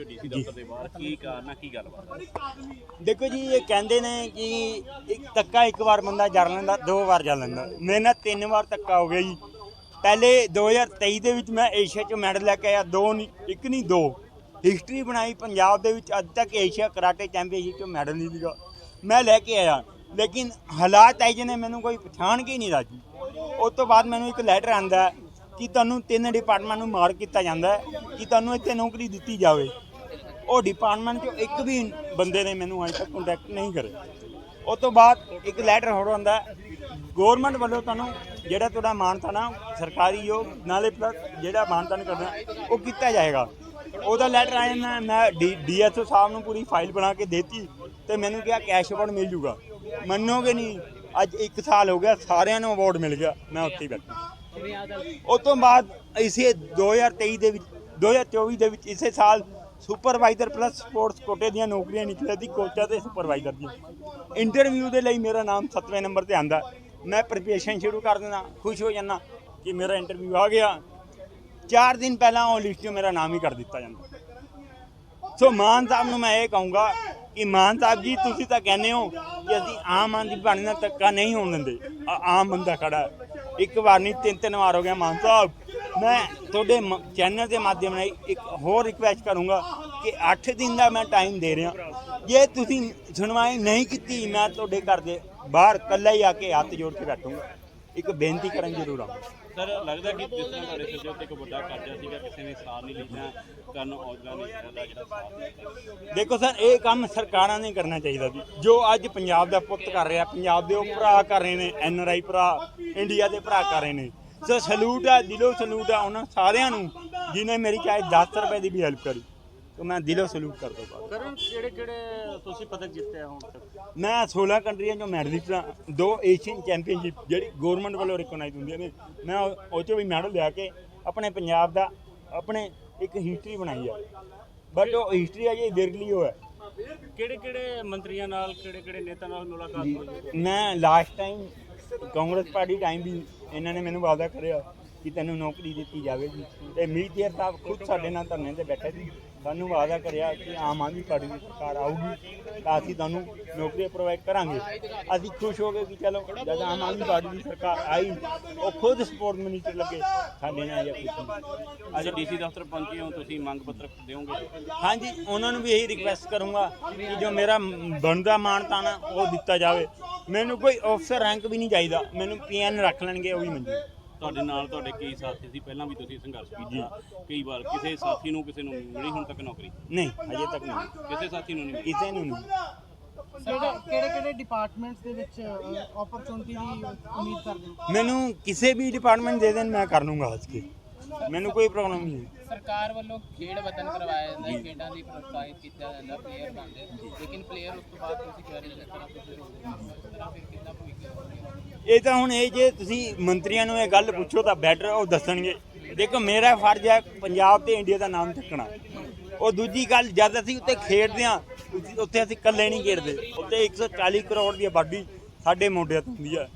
ਪਹੁੰਚੇ ਡੀਸੀ ਦਫ਼ਤਰ ਦੇ ਬਾਹਰ, ਕੀ ਕਾਰਨ ਕੀ ਗੱਲਬਾਤ ਦੇਖੋ ਜੀ, ਇਹ ਕਹਿੰਦੇ ਨੇ ਕਿ ਇੱਕ ਤੱਕਾ ਇੱਕ ਵਾਰ ਬੰਦਾ ਜਰ ਲੈਂਦਾ, ਦੋ ਵਾਰ ਜਰ ਲੈਂਦਾ। ਮੇਰੇ ਨਾਲ ਤਿੰਨ ਵਾਰ ਤੱਕਾ ਹੋ ਗਿਆ ਜੀ। ਪਹਿਲੇ 2023 ਦੇ ਵਿੱਚ ਮੈਂ ਏਸ਼ੀਆ 'ਚ ਮੈਡਲ ਲੈ ਕੇ ਆਇਆ, ਦੋ ਨਹੀਂ ਇੱਕ ਨਹੀਂ, ਦੋ। ਹਿਸਟਰੀ ਬਣਾਈ ਪੰਜਾਬ ਦੇ ਵਿੱਚ ਅੱਜ ਤੱਕ ਏਸ਼ੀਆ ਕਰਾਟੇ ਚੈਂਪੀਅਨਸ਼ਿਪ 'ਚ ਮੈਡਲ ਨਹੀਂ ਲਿਆ ਮੈਂ ਲੈ ਕੇ ਆਇਆ। ਲੇਕਿਨ ਹਾਲਾਤ ਐਜੇ ਨੇ, ਮੈਨੂੰ ਕੋਈ ਪਛਾਣ ਕੇ ਨਹੀਂ ਰਾਜੀ। ਉਸ ਤੋਂ ਬਾਅਦ ਮੈਨੂੰ ਇੱਕ ਲੈਟਰ ਆਂਦਾ ਕਿ ਤੁਹਾਨੂੰ ਤਿੰਨ ਡਿਪਾਰਟਮੈਂਟ ਨੂੰ ਮਾਰ ਕੀਤਾ ਜਾਂਦਾ ਕਿ ਤੁਹਾਨੂੰ ਇੱਥੇ ਨੌਕਰੀ ਦਿੱਤੀ ਜਾਵੇ। ਉਹ ਡਿਪਾਰਟਮੈਂਟ ਚੋਂ ਇੱਕ ਵੀ ਬੰਦੇ ਨੇ ਮੈਨੂੰ ਅਜੇ ਤੱਕ ਕੰਟੈਕਟ ਨਹੀਂ ਕਰਿਆ ਉਸ ਤੋਂ ਬਾਅਦ ਇੱਕ ਲੈਟਰ ਹੋਰ ਆਉਂਦਾ ਗਵਰਨਮੈਂਟ ਵੱਲੋਂ ਤੁਹਾਨੂੰ ਜਿਹੜਾ ਤੁਹਾਡਾ ਮਾਨਤਾ ਨਾ ਸਰਕਾਰੀ ਯੋਗ, ਨਾਲੇ ਪਲੱਸ ਜਿਹੜਾ ਮਾਨਤਾ ਨਹੀਂ ਕਰਨਾ, ਉਹ ਕੀਤਾ ਜਾਏਗਾ। ਉਹਦਾ ਲੈਟਰ ਆਇਆ ਮੈਂ ਮੈਂ ਡੀਐਸਓ ਸਾਹਿਬ ਨੂੰ ਪੂਰੀ ਫਾਈਲ ਬਣਾ ਕੇ ਦੇਤੀ ਤੇ ਮੈਨੂੰ ਕਿਹਾ ਕੈਸ਼ ਅਵਾਰਡ ਮਿਲ ਜੂਗਾ। ਮੰਨੋਗੇ ਨਹੀਂ, ਅੱਜ 1 ਸਾਲ ਹੋ ਗਿਆ, ਸਾਰਿਆਂ ਨੂੰ ਅਵਾਰਡ ਮਿਲ ਗਿਆ, ਮੈਂ ਉੱਥੇ ਹੀ ਬੈਠਾ। ਉਸ ਤੋਂ ਬਾਅਦ ਇਸੇ 2023 ਦੇ ਵਿੱਚ 2024 ਦੇ ਵਿੱਚ ਇਸੇ ਸਾਲ ਸੁਪਰਵਾਈਜ਼ਰ ਪਲੱਸ ਸਪੋਰਟਸ ਕੋਟੇ ਦੀਆਂ ਨੌਕਰੀਆਂ ਨਿਕਲੀਆਂ ਸੀ ਕੋਚਾ ਤੇ ਸੁਪਰਵਾਈਜ਼ਰ ਦੀ ਇੰਟਰਵਿਊ ਦੇ ਲਈ ਮੇਰਾ ਨਾਮ 7ਵੇਂ ਨੰਬਰ ਤੇ ਆਂਦਾ। ਮੈਂ ਪ੍ਰੀਪੇਸ਼ਨ ਸ਼ੁਰੂ ਕਰ ਦਿੰਦਾ, ਖੁਸ਼ ਹੋ ਜਾਂਦਾ ਕਿ ਮੇਰਾ ਇੰਟਰਵਿਊ ਆ ਗਿਆ। 4 ਦਿਨ ਪਹਿਲਾਂ ਉਹ ਲਿਸਟ 'ਚ ਮੇਰਾ ਨਾਮ ਹੀ ਕਰ ਦਿੱਤਾ ਜਾਂਦਾ। ਸੋ ਮਾਨ ਸਾਹਿਬ ਨੂੰ ਮੈਂ ਇਹ ਕਹੂੰਗਾ ਕਿ ਮਾਨ ਸਾਹਿਬ ਜੀ, ਤੁਸੀਂ ਤਾਂ ਕਹਿੰਦੇ ਹੋ ਕਿ ਅਸੀਂ ਆਮ ਆਦਮੀ ਪਾਰਟੀ ਨਾਲ ਧੱਕਾ ਨਹੀਂ ਹੋਣ ਦਿੰਦੇ। ਆਮ ਬੰਦਾ ਖੜਾ ਇੱਕ ਵਾਰ ਨਹੀਂ ਤਿੰਨ ਤਿੰਨ ਵਾਰ ਹੋ ਗਿਆ ਮਾਨ ਸਾਹਿਬ। ਮੈਂ ਤੁਹਾਡੇ ਚੈਨਲ ਦੇ ਮਾਧਿਅਮ ਨਾਲ ਇੱਕ ਹੋਰ ਰਿਕਵੈਸਟ ਕਰੂੰਗਾ ਕਿ 8 ਦਿਨ ਦਾ ਮੈਂ ਟਾਈਮ ਦੇ ਰਿਹਾ। ਜੇ ਤੁਸੀਂ ਸੁਣਵਾਈ ਨਹੀਂ ਕੀਤੀ ਮੈਂ ਤੁਹਾਡੇ ਘਰ ਦੇ ਬਾਹਰ ਇਕੱਲਾ ਹੀ ਆ ਕੇ ਹੱਥ ਜੋੜ ਕੇ ਬੈਠੂੰਗਾ। ਇੱਕ ਬੇਨਤੀ ਕਰਨ ਜ਼ਰੂਰ ਆਉਂਗਾ ਸਰ ਲੱਗਦਾ ਕਿ ਜਿਸ ਤਰ੍ਹਾਂ ਤੁਹਾਡੇ ਸਿਰ ਦੇ ਉੱਤੇ ਇੱਕ ਵੱਡਾ ਕਰਜ਼ਾ ਸੀਗਾ ਕਿਸੇ ਨੇ ਸਾਰ ਨਹੀਂ ਲਿਆ ਕਰਨ ਔਜਲਾ ਨੇ ਦਾ ਜਿਹੜਾ ਸਾਥ ਦਿੱਤਾ। ਦੇਖੋ ਸਰ ਇਹ ਕੰਮ ਸਰਕਾਰਾਂ ਨੇ ਕਰਨਾ ਚਾਹੀਦਾ ਵੀ ਜੋ ਅੱਜ ਪੰਜਾਬ ਦਾ ਪੁੱਤ ਕਰ ਰਿਹਾ ਪੰਜਾਬ ਦੇ ਉਹ ਭਰਾ ਕਰ ਰਹੇ ਨੇ ਐਨ ਆਰ ਆਈ ਭਰਾ ਇੰਡੀਆ ਦੇ ਭਰਾ ਕਰ ਰਹੇ ਨੇ। ਸੋ ਸਲੂਟ ਆ ਦਿਲੋਂ ਸਲੂਟ ਆ ਉਹਨਾਂ ਸਾਰਿਆਂ ਨੂੰ ਜਿਨੇ ਮੇਰੀ ਚਾਹੇ 10 ਰੁਪਏ ਦੀ ਵੀ ਹੈਲਪ ਕਰੀ ਤਾਂ ਮੈਂ ਦਿਲੋਂ ਸਲੂਟ ਕਰਦਾ ਬਾਬਾ ਕਰਨ ਕਿਹੜੇ ਕਿਹੜੇ ਤੁਸੀਂ ਪਦਕ ਹੁਣ ਤੱਕ? ਮੈਂ 16 ਕੰਟਰੀਆਂ ਚੋਂ ਮੈਡਲਿਸਟ ਹਾਂ ਦੋ ਏਸ਼ੀਅਨ ਚੈਂਪੀਅਨਸ਼ਿਪ ਜਿਹੜੀ ਗਵਰਨਮੈਂਟ ਵੱਲੋਂ ਰਿਕਗਨਾਈਜ਼ ਹੁੰਦੀਆਂ ਨੇ ਮੈਂ ਉਹ ਉਹ 'ਚੋਂ ਵੀ ਮੈਡਲ ਲਿਆ ਕੇ ਆਪਣੇ ਪੰਜਾਬ ਦਾ ਆਪਣੇ ਇੱਕ ਹਿਸਟਰੀ ਬਣਾਈ ਹੈ ਬਟ ਉਹ ਹਿਸਟਰੀ ਅਜੇ ਵਿਰਲੀ ਹੋ ਹੈ। ਕਿਹੜੇ ਕਿਹੜੇ ਮੰਤਰੀਆਂ ਨਾਲ ਕਿਹੜੇ ਕਿਹੜੇ ਨੇਤਾ ਨਾਲ ਮੁਲਾਕਾਤ ਹੋਈ? ਮੈਂ last time Congress party time ਵੀ ਇਹਨਾਂ ਨੇ ਮੈਨੂੰ ਵਾਅਦਾ ਕਰਿਆ ਕਿ ਤੈਨੂੰ ਨੌਕਰੀ ਦਿੱਤੀ ਜਾਵੇਗੀ। ਤੇ ਮੀਤੀਅਰ ਸਾਹਿਬ ਖੁਦ ਸਾਡੇ ਨਾਲ ਧਰਨੇ ਤੇ ਬੈਠੇ ਸੀ। ਸਾਨੂੰ ਵਾਅਦਾ ਕਰਿਆ ਕਿ ਆਮ ਆਦਮੀ ਪਾਰਟੀ ਦੀ ਸਰਕਾਰ ਆਊਗੀ ਤਾਂ ਅਸੀਂ ਤੁਹਾਨੂੰ ਨੌਕਰੀ ਪ੍ਰੋਵਾਈਡ ਕਰਾਂਗੇ। ਅਸੀਂ ਖੁਸ਼ ਹੋ ਗਏ ਕਿ ਚਲੋ ਜਦ ਆਮ ਆਦਮੀ ਪਾਰਟੀ ਦੀ ਸਰਕਾਰ ਆਈ ਉਹ ਖੁਦ ਸਪੋਰਟ ਮਿਨਿਸਟਰ ਲੱਗੇ ਸਾਡੇ ਨਾਲ ਇਹ ਖੁਸ਼ੀ ਅੱਜ ਡੀਸੀ ਦਫ਼ਤਰ ਪਹੁੰਚੇ ਹੋ ਤੁਸੀਂ ਮੰਗ ਪੱਤਰ ਦਿਓਗੇ? ਹਾਂਜੀ ਉਹਨਾਂ ਨੂੰ ਵੀ ਇਹੀ ਰਿਕਵੈਸਟ ਕਰੂੰਗਾ ਕਿ ਜੋ ਮੇਰਾ ਬਣਦਾ ਮਾਨਤਾ ਨਾ ਉਹ ਦਿੱਤਾ ਜਾਵੇ। ਮੈਨੂੰ ਕੋਈ ਅਫਸਰ ਰੈਂਕ ਵੀ ਨਹੀਂ ਚਾਹੀਦਾ। ਮੈਨੂੰ ਪੀਐਨ ਰੱਖ ਲੈਣਗੇ ਉਹ ਵੀ ਮਨਜ਼ੂਰ ਤੁਹਾਡੇ ਨਾਲ ਤੁਹਾਡੇ ਕਈ ਸਾਥੀ ਸੀ ਪਹਿਲਾਂ ਵੀ ਤੁਸੀਂ ਸੰਘਰਸ਼ ਕੀਤਾ। ਕਈ ਵਾਰ ਕਿਸੇ ਸਾਥੀ ਨੂੰ ਕਿਸੇ ਨੂੰ ਮਿਲੀ ਹੁਣ ਤੱਕ ਨੌਕਰੀ? ਨਹੀਂ ਅਜੇ ਤੱਕ ਨਹੀਂ। ਕਿਸੇ ਸਾਥੀ ਨੂੰ ਨਹੀਂ ਕਿਸੇ ਨੂੰ ਨਹੀਂ। ਕਿਹੜੇ ਕਿਹੜੇ ਕਿਹੜੇ ਡਿਪਾਰਟਮੈਂਟਸ ਦੇ ਵਿੱਚ ਓਪਰਚੁਨਿਟੀ ਦੀ ਉਮੀਦ ਕਰਦੇ ਹੋ? ਮੈਨੂੰ ਕਿਸੇ ਵੀ ਡਿਪਾਰਟਮੈਂਟ ਦੇ ਦੇਣ ਮੈਂ ਕਰ ਲੂੰਗਾ ਹੱਸ ਕੇ। ਮੈਨੂੰ ਕੋਈ ਪ੍ਰੋਬਲਮ ਨਹੀਂ। ਹੈ ਸਰਕਾਰ ਵੱਲੋਂ ਖੇਡ ਵਤਨ ਕਰਵਾਇਆ ਜਾਂਦਾ ਹੈ ਖੇਡਾਂ ਦੀ ਪ੍ਰੋਤਸਾਹਿਤ ਕੀਤਾ ਜਾਂਦਾ ਪਲੇਅਰ ਬਣਦੇ। ਲੇਕਿਨ ਪਲੇਅਰ ਉਸ ਤੋਂ ਬਾਅਦ ਤੁਸੀਂ ਕਹਿ ਰਹੇ ਹੋ ਇਸ ਤਰ੍ਹਾਂ ਕੁਝ ਹੋ ਇਸ ਤਰ੍ਹਾਂ ਫਿਰ ਕਿੱਦਾਂ ਭਵਿੱਖ ਹੋਵੇਗਾ ਇਹ ਤਾਂ ਹੁਣ ਇਹ ਜੇ ਤੁਸੀਂ ਮੰਤਰੀਆਂ ਨੂੰ ਇਹ ਗੱਲ ਪੁੱਛੋ ਤਾਂ ਬੈਟਰ ਉਹ ਦੱਸਣਗੇ। ਦੇਖੋ, ਮੇਰਾ ਫਰਜ਼ ਹੈ ਪੰਜਾਬ ਤੇ ਇੰਡੀਆ ਦਾ ਨਾਮ ਚੱਕਣਾ। ਉਹ ਦੂਜੀ ਗੱਲ, ਜਦ ਅਸੀਂ ਉੱਤੇ ਖੇਡਦੇ ਆ ਉੱਥੇ ਅਸੀਂ ਇਕੱਲੇ ਨਹੀਂ ਖੇਡਦੇ। ਉੱਤੇ 140 ਕਰੋੜ ਦੀ ਆਬਾਦੀ ਸਾਡੇ ਮੁੰਡਿਆਂ ਤੋਂ ਹੁੰਦੀ ਹੈ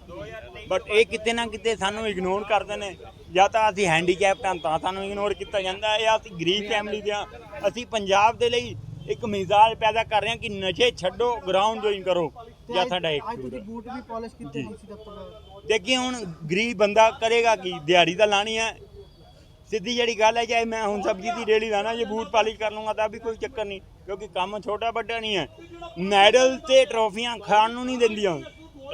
ਬਟ ਇਹ ਕਿਤੇ ਨਾ ਕਿਤੇ ਸਾਨੂੰ ਇਗਨੋਰ ਕਰਦੇ ਨੇ। ਜਾਂ ਤਾਂ ਅਸੀਂ ਹੈਂਡੀਕੈਪਟ ਹਾਂ, ਤਾਂ ਸਾਨੂੰ ਇਗਨੋਰ ਕੀਤਾ ਜਾਂਦਾ। ਜਾਂ ਅਸੀਂ ਗਰੀਬ ਫੈਮਿਲੀ ਦੇ ਹਾਂ। ਅਸੀਂ ਪੰਜਾਬ ਦੇ ਲਈ ਇੱਕ ਮਿਜ਼ਾਜ ਪੈਦਾ ਕਰ ਰਹੇ ਹਾਂ ਕਿ ਨਸ਼ੇ ਛੱਡੋ ਗਰਾਊਂਡ ਜੁਆਇਨ ਕਰੋ ਜਾਂ ਸਾਡਾ ਇੱਕ ਅੱਜ ਤੁਸੀਂ ਬੂਟ ਵੀ ਪਾਲਿਸ਼ ਕੀਤੇ ਡੀਸੀ ਦਫ਼ਤਰ ਦਾ ਦੇਖੀ ਹੁਣ ਗਰੀਬ ਬੰਦਾ ਕਰੇਗਾ ਕੀ? ਦਿਹਾੜੀ ਤਾਂ ਲਾਣੀ ਹੈ। ਸਿੱਧੀ ਜਿਹੜੀ ਗੱਲ ਹੈ ਚਾਹੇ ਮੈਂ ਹੁਣ ਸਬਜ਼ੀ ਦੀ ਰੇੜੀ ਲਾਣਾ ਜੇ ਬੂਟ ਪਾਲਿਸ਼ ਕਰ ਲੂੰਗਾ ਤਾਂ ਵੀ ਕੋਈ ਚੱਕਰ ਨਹੀਂ ਕਿਉਂਕਿ ਕੰਮ ਛੋਟਾ ਵੱਡਾ ਨਹੀਂ ਹੈ। ਮੈਡਲ ਤੇ ਟਰੋਫੀਆਂ ਖਾਣ ਨੂੰ ਨਹੀਂ ਦਿੰਦੀਆਂ।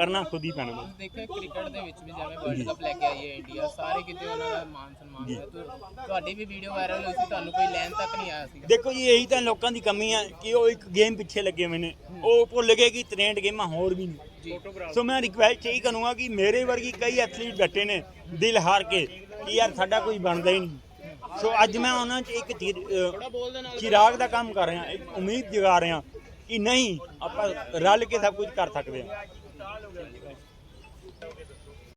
ਕਰਨਾ ਖੁਦ ਹੀ ਪੈਣਾ। ਦੇਖਿਆ ਕ੍ਰਿਕਟ ਦੇ ਵਿੱਚ ਵੀ ਜਿਵੇਂ ਵਰਲਡ ਕੱਪ ਲੈ ਕੇ ਆਈ ਹੈ ਇੰਡੀਆ ਸਾਰੇ ਕਿਤੇ ਉਹਨਾਂ ਦਾ ਮਾਨ ਸਨਮਾਨ ਹੈ ਤੁ- ਤੁਹਾਡੀ ਵੀ ਵੀਡੀਓ ਵਾਇਰਲ ਹੋਈ ਸੀ ਤੁਹਾਨੂੰ ਕੋਈ ਲੈਣ ਤੱਕ ਨਹੀਂ ਆਇਆ ਸੀ ਦੇਖੋ ਜੀ ਇਹੀ ਤਾਂ ਲੋਕਾਂ ਦੀ ਕਮੀ ਹੈ ਕਿ ਉਹ ਇੱਕ ਗੇਮ ਪਿੱਛੇ ਲੱਗੇ ਹੋਏ ਨੇ। ਉਹ ਭੁੱਲ ਗਏ ਕਿ 63 ਗੇਮਾਂ ਹੋਰ ਵੀ ਨੇ। ਸੋ ਮੈਂ ਰਿਕਵੈਸਟ ਇਹੀ ਕਰੂੰਗਾ ਕਿ ਮੇਰੇ ਵਰਗੀ ਕਈ ਐਥਲੀਟ ਬੈਠੇ ਨੇ ਦਿਲ ਹਾਰ ਕੇ ਕਿ ਯਾਰ ਸਾਡਾ ਕੋਈ ਬਣਦਾ ਹੀ ਨਹੀਂ। ਸੋ ਅੱਜ ਮੈਂ ਉਹਨਾਂ 'ਚ ਇੱਕ ਚਿਰਾਗ ਦਾ ਕੰਮ ਕਰ ਰਿਹਾ ਇੱਕ ਉਮੀਦ ਜਗਾ ਰਿਹਾ ਕਿ ਨਹੀਂ ਆਪਾਂ ਰਲ ਕੇ ਸਭ ਕੁਝ ਕਰ ਸਕਦੇ ਹਾਂ।